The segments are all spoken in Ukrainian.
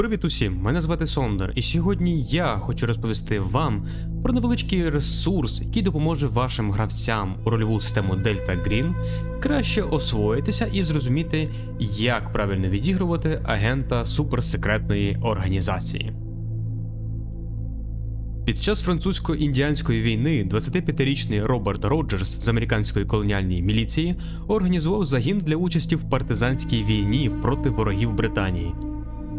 Привіт усім! Мене звати Сондер, і сьогодні я хочу розповісти вам про невеличкий ресурс, який допоможе вашим гравцям у рольову систему Delta Green краще освоїтися і зрозуміти, як правильно відігрувати агента суперсекретної організації. Під час французько-індіанської війни 25-річний Роберт Роджерс з американської колоніальної міліції організував загін для участі в партизанській війні проти ворогів Британії.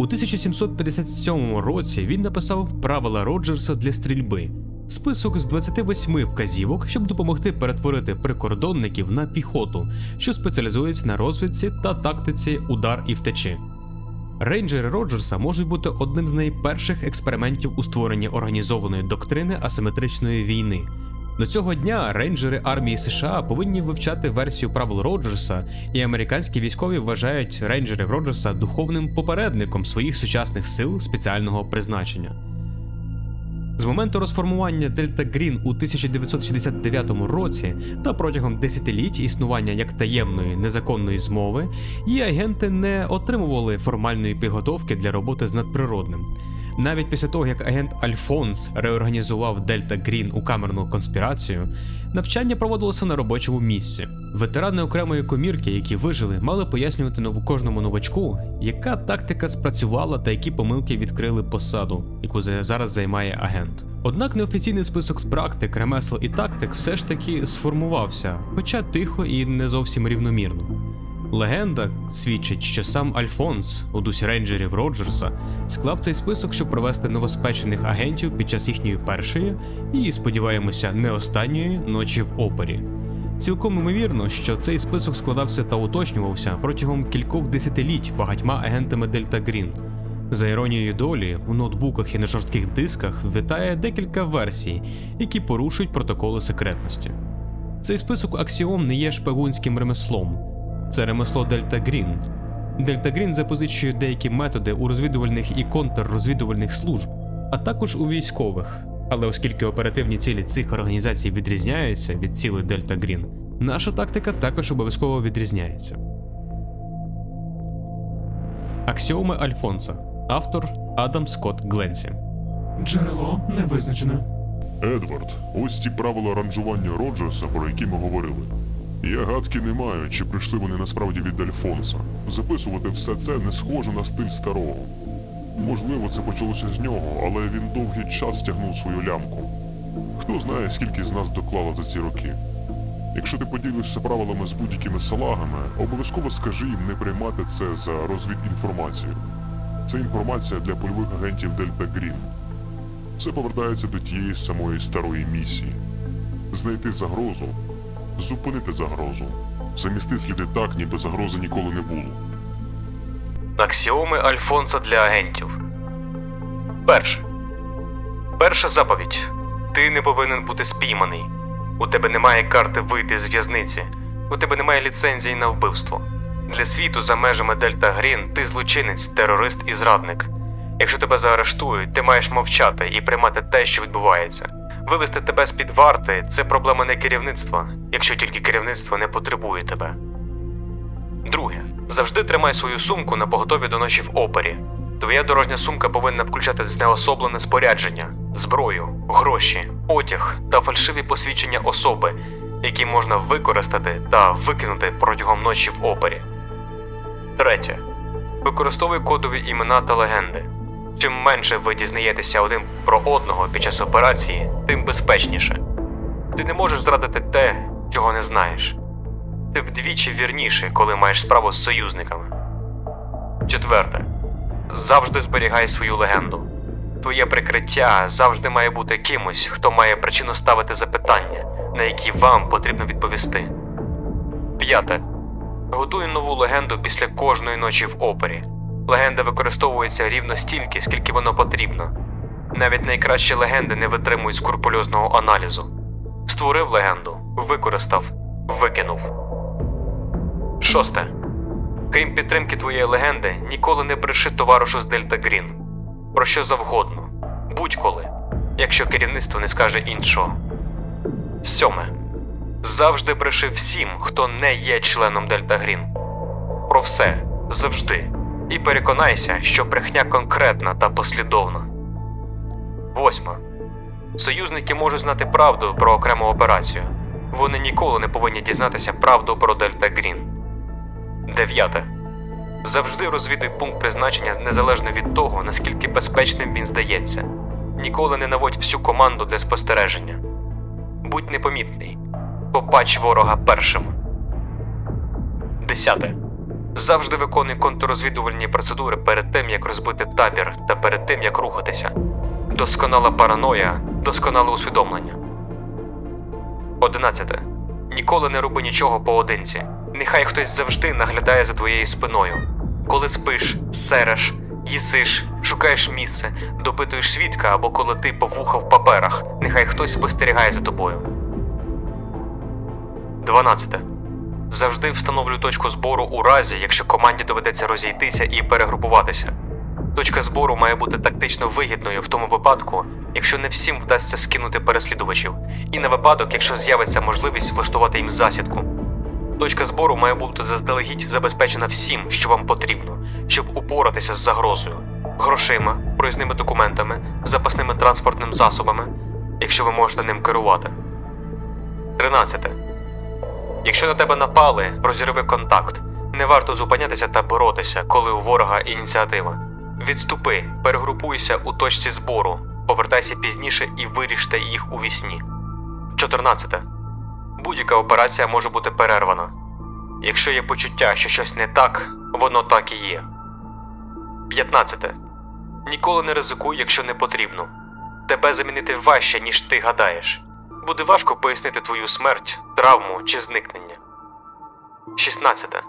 У 1757 році він написав правила Роджерса для стрільби, список з 28 вказівок, щоб допомогти перетворити прикордонників на піхоту, що спеціалізується на розвідці та тактиці удар і втечі. Рейнджери Роджерса можуть бути одним з найперших експериментів у створенні організованої доктрини асиметричної війни. До цього дня рейнджери армії США повинні вивчати версію правил Роджерса, і американські військові вважають рейнджерів Роджерса духовним попередником своїх сучасних сил спеціального призначення. З моменту розформування Дельта Грін у 1969 році та протягом десятиліть існування як таємної незаконної змови, її агенти не отримували формальної підготовки для роботи з надприродним. Навіть після того, як агент Альфонс реорганізував Дельта Грін у камерну конспірацію, навчання проводилося на робочому місці. Ветерани окремої комірки, які вижили, мали пояснювати нову кожному новачку, яка тактика спрацювала та які помилки відкрили посаду, яку зараз займає агент. Однак неофіційний список практик, ремесел і тактик все ж таки сформувався, хоча тихо і не зовсім рівномірно. Легенда свідчить, що сам Альфонс у дусі рейнджерів Роджерса склав цей список, щоб провести новоспечених агентів під час їхньої першої і, сподіваємося, не останньої ночі в опері. Цілком ймовірно, що цей список складався та уточнювався протягом кількох десятиліть багатьма агентами Дельта Грін. За іронією долі, у ноутбуках і на жорстких дисках витає декілька версій, які порушують протоколи секретності. Цей список аксіом не є шпигунським ремеслом. Це ремесло Дельта Грін. Дельта Грін запозичує деякі методи у розвідувальних і контррозвідувальних служб, а також у військових. Але оскільки оперативні цілі цих організацій відрізняються від цілей Дельта Грін, наша тактика також обов'язково відрізняється. Аксіоми Альфонса. Автор Адам Скотт Гленсі. Джерело не визначене. Едвард, ось ті правила ранжування Роджерса, про які ми говорили. Я гадки не маю, чи прийшли вони насправді від Альфонса. Записувати все це не схоже на стиль старого. Можливо, це почалося з нього, але він довгий час стягнув свою лямку. Хто знає, скільки з нас доклало за ці роки. Якщо ти поділишся правилами з будь-якими салагами, обов'язково скажи їм не приймати це за розвідінформацію. Це інформація для польових агентів Дельта Грін. Це повертається до тієї самої старої місії: знайти загрозу, зупинити загрозу, замісти сліди так, ніби загрози ніколи не було. Аксіоми Альфонса для агентів. Перше. Перша заповідь. Ти не повинен бути спійманий. У тебе немає карти вийти з в'язниці. У тебе немає ліцензії на вбивство. Для світу за межами Дельта Грін ти злочинець, терорист і зрадник. Якщо тебе заарештують, ти маєш мовчати і приймати те, що відбувається. Вивести тебе з-під варти це проблема не керівництва, якщо тільки керівництво не потребує тебе. Друге, завжди тримай свою сумку на поготові до ночі в опері. Твоя дорожня сумка повинна включати знеособлене спорядження, зброю, гроші, одяг та фальшиві посвідчення особи, які можна використати та викинути протягом ночі в опері. Третє. Використовуй кодові імена та легенди. Чим менше ви дізнаєтеся один про одного під час операції, тим безпечніше. Ти не можеш зрадити те, чого не знаєш. Ти вдвічі вірніше, коли маєш справу з союзниками. Четверте. Завжди зберігай свою легенду. Твоє прикриття завжди має бути кимось, хто має причину ставити запитання, на які вам потрібно відповісти. П'яте. Готуй нову легенду після кожної ночі в опері. Легенда використовується рівно стільки, скільки воно потрібно. Навіть найкращі легенди не витримують скрупульозного аналізу. Створив легенду, використав, викинув. Шосте. Крім підтримки твоєї легенди, ніколи не бреши товаришу з Дельта Грін. Про що завгодно. Будь-коли, якщо керівництво не скаже іншого. Сьоме. Завжди бреши всім, хто не є членом Дельта Грін. Про все, завжди. І переконайся, що брехня конкретна та послідовна. Восьма. Союзники можуть знати правду про окрему операцію. Вони ніколи не повинні дізнатися правду про Дельта Грін. Дев'яте. Завжди розвідуй пункт призначення незалежно від того, наскільки безпечним він здається. Ніколи не наводь всю команду для спостереження. Будь непомітний. Побач ворога першим. Десяте. Завжди виконуй контррозвідувальні процедури перед тим, як розбити табір та перед тим, як рухатися. Досконала параноя, досконале усвідомлення. Одинадцяте. Ніколи не роби нічого поодинці. Нехай хтось завжди наглядає за твоєю спиною. Коли спиш, сереш, їсиш, шукаєш місце, допитуєш свідка або коли ти повуха в паперах, нехай хтось спостерігає за тобою. 12. Завжди встановлюй точку збору у разі, якщо команді доведеться розійтися і перегрупуватися. Точка збору має бути тактично вигідною в тому випадку, якщо не всім вдасться скинути переслідувачів, і на випадок, якщо з'явиться можливість влаштувати їм засідку. Точка збору має бути заздалегідь забезпечена всім, що вам потрібно, щоб упоратися з загрозою, грошима, проїзними документами, запасними транспортними засобами, якщо ви можете ним керувати. 13. Якщо на тебе напали, розірви контакт. Не варто зупинятися та боротися, коли у ворога ініціатива. Відступи, перегрупуйся у точці збору, повертайся пізніше і виріште їх у вісні. 14. Будь-яка операція може бути перервана. Якщо є почуття, що щось не так, воно так і є. 15. Ніколи не ризикуй, якщо не потрібно. Тебе замінити важче, ніж ти гадаєш. Буде важко пояснити твою смерть, травму чи зникнення. 16.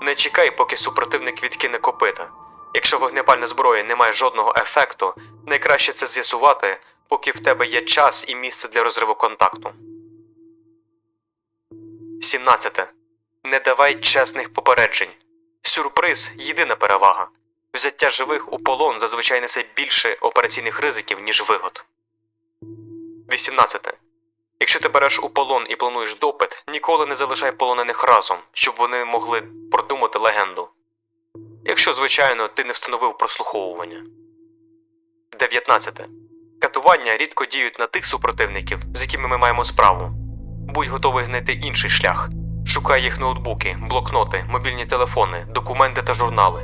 Не чекай, поки супротивник відкине копита. Якщо вогнепальна зброя не має жодного ефекту, найкраще це з'ясувати, поки в тебе є час і місце для розриву контакту. 17. Не давай чесних попереджень. Сюрприз єдина перевага. Взяття живих у полон зазвичай несе більше операційних ризиків, ніж вигод. 18. Якщо ти береш у полон і плануєш допит, ніколи не залишай полонених разом, щоб вони могли продумати легенду. Якщо, звичайно, ти не встановив прослуховування. 19. Катування рідко діють на тих супротивників, з якими ми маємо справу. Будь готовий знайти інший шлях. Шукай їх ноутбуки, блокноти, мобільні телефони, документи та журнали.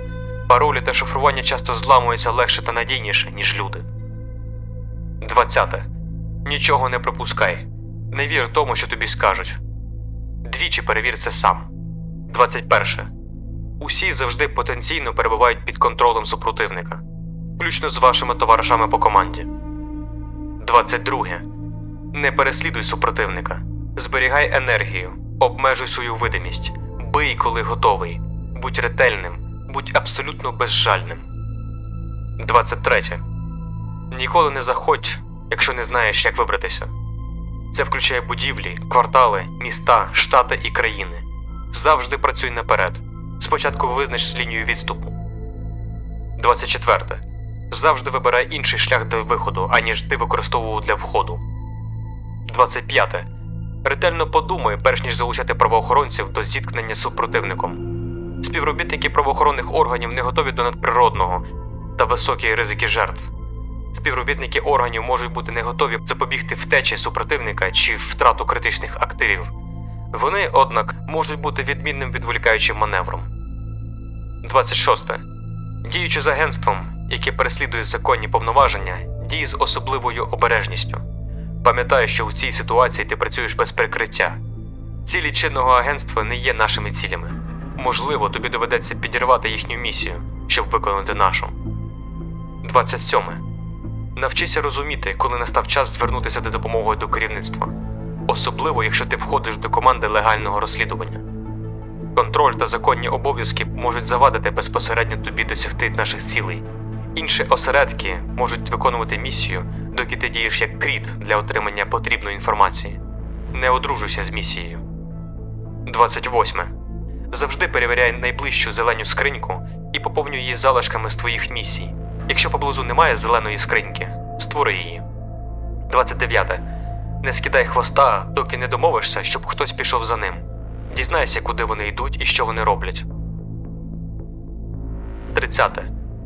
Паролі та шифрування часто зламуються легше та надійніше, ніж люди. 20. Нічого не пропускай. Не вір тому, що тобі скажуть. Двічі перевір це сам. 21. Усі завжди потенційно перебувають під контролем супротивника, включно з вашими товаришами по команді. 22. Не переслідуй супротивника. Зберігай енергію, обмежуй свою видимість, бий, коли готовий, будь ретельним, будь абсолютно безжальним. 23. Ніколи не заходь, якщо не знаєш, як вибратися. Це включає будівлі, квартали, міста, штати і країни. Завжди працюй наперед. Спочатку визнач лінію відступу. 24. Завжди вибирай інший шлях до виходу, аніж ти використовував для входу. 25. Ретельно подумай, перш ніж залучати правоохоронців до зіткнення з супротивником. Співробітники правоохоронних органів не готові до надприродного та високі ризики жертв. Співробітники органів можуть бути не готові запобігти втечі супротивника чи втрату критичних активів. Вони, однак, можуть бути відмінним відволікаючим маневром. 26. Діючи з агентством, яке переслідує законні повноваження, дій з особливою обережністю. Пам'ятай, що в цій ситуації ти працюєш без прикриття. Цілі чинного агентства не є нашими цілями. Можливо, тобі доведеться підірвати їхню місію, щоб виконати нашу. 27. Навчися розуміти, коли настав час звернутися за допомогою до керівництва, особливо якщо ти входиш до команди легального розслідування. Контроль та законні обов'язки можуть завадити безпосередньо тобі досягти наших цілей. Інші осередки можуть виконувати місію, доки ти дієш як кріт для отримання потрібної інформації. Не одружуйся з місією. 28. Завжди перевіряй найближчу зеленю скриньку і поповнюй її залишками з твоїх місій. Якщо поблизу немає зеленої скриньки, створи її. 29. Не скидай хвоста, доки не домовишся, щоб хтось пішов за ним. Дізнайся, куди вони йдуть і що вони роблять. 30.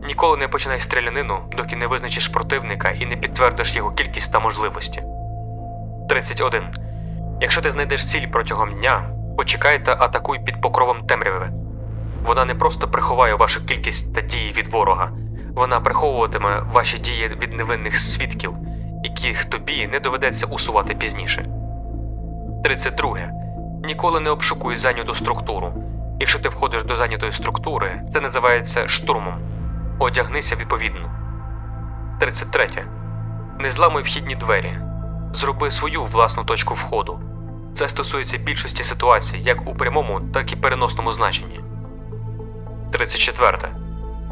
Ніколи не починай стрілянину, доки не визначиш противника і не підтвердиш його кількість та можливості. 31. Якщо ти знайдеш ціль протягом дня, почекай та атакуй під покровом темряви. Вона не просто приховає вашу кількість та дії від ворога, вона приховуватиме ваші дії від невинних свідків, яких тобі не доведеться усувати пізніше. 32. Ніколи не обшукуй зайняту структуру. Якщо ти входиш до зайнятої структури, це називається штурмом. Одягнися відповідно. 33. Не зламуй вхідні двері. Зроби свою власну точку входу. Це стосується більшості ситуацій, як у прямому, так і переносному значенні. 34.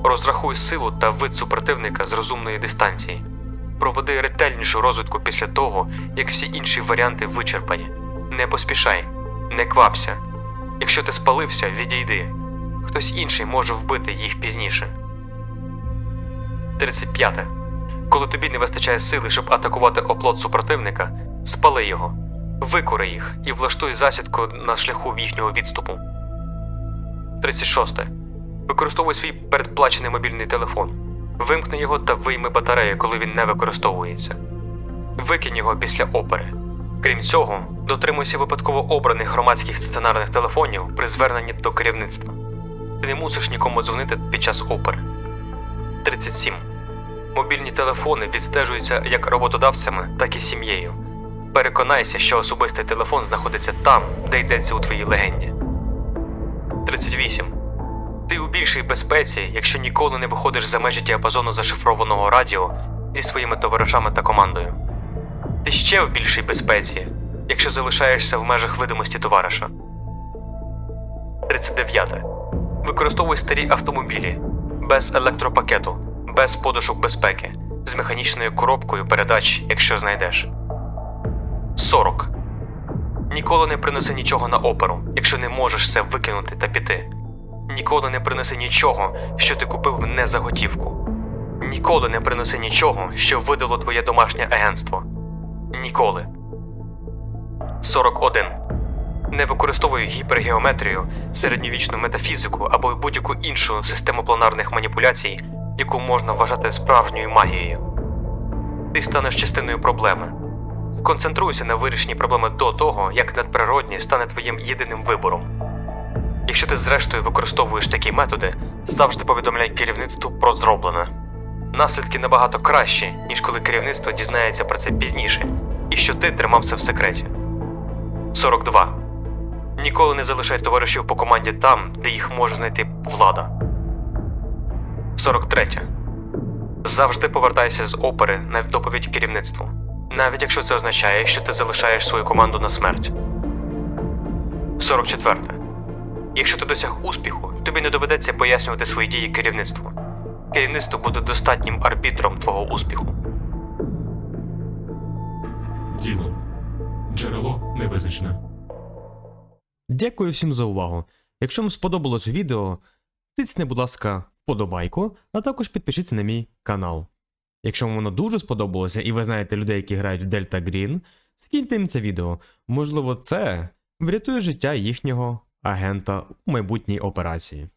Розрахуй силу та вид супротивника з розумної дистанції. Проведи ретельнішу розвідку після того, як всі інші варіанти вичерпані. Не поспішай, не квапся. Якщо ти спалився, відійди. Хтось інший може вбити їх пізніше. 35. Коли тобі не вистачає сили, щоб атакувати оплот супротивника, спали його, викори їх і влаштуй засідку на шляху їхнього відступу. 36. Використовуй свій передплачений мобільний телефон. Вимкни його та вийми батарею, коли він не використовується. Викинь його після опери. Крім цього, дотримуйся випадково обраних громадських стаціонарних телефонів при зверненні до керівництва. Ти не мусиш нікому дзвонити під час опери. 37. Мобільні телефони відстежуються як роботодавцями, так і сім'єю. Переконайся, що особистий телефон знаходиться там, де йдеться у твоїй легенді. 38. Ти у більшій безпеці, якщо ніколи не виходиш за межі діапазону зашифрованого радіо зі своїми товаришами та командою. Ти ще в більшій безпеці, якщо залишаєшся в межах видимості товариша. 39. Використовуй старі автомобілі без електропакету, без подушок безпеки, з механічною коробкою передач, якщо знайдеш. 40. Ніколи не приноси нічого на оперу, якщо не можеш це викинути та піти. Ніколи не приноси нічого, що ти купив не за готівку. Ніколи не приноси нічого, що видало твоє домашнє агентство. Ніколи. 41. Не використовуй гіпергеометрію, середньовічну метафізику або будь-яку іншу систему планарних маніпуляцій, яку можна вважати справжньою магією. Ти станеш частиною проблеми. Сконцентруйся на вирішенні проблеми до того, як надприродні стане твоїм єдиним вибором. Якщо ти зрештою використовуєш такі методи, завжди повідомляй керівництву про зроблене. Наслідки набагато кращі, ніж коли керівництво дізнається про це пізніше, і що ти тримався в секреті. 42. Ніколи не залишай товаришів по команді там, де їх може знайти влада. 43. Завжди повертайся з опери на доповідь керівництву, навіть якщо це означає, що ти залишаєш свою команду на смерть. 44. Якщо ти досяг успіху, тобі не доведеться пояснювати свої дії керівництву. Керівництво буде достатнім арбітром твого успіху. Діло. Джерело не визначене. Дякую всім за увагу. Якщо вам сподобалось відео, тицьне, будь ласка, вподобайку, а також підпишіться на мій канал. Якщо вам воно дуже сподобалося і ви знаєте людей, які грають в Delta Green, скиньте їм це відео. Можливо, це врятує життя їхнього агента у майбутній операції.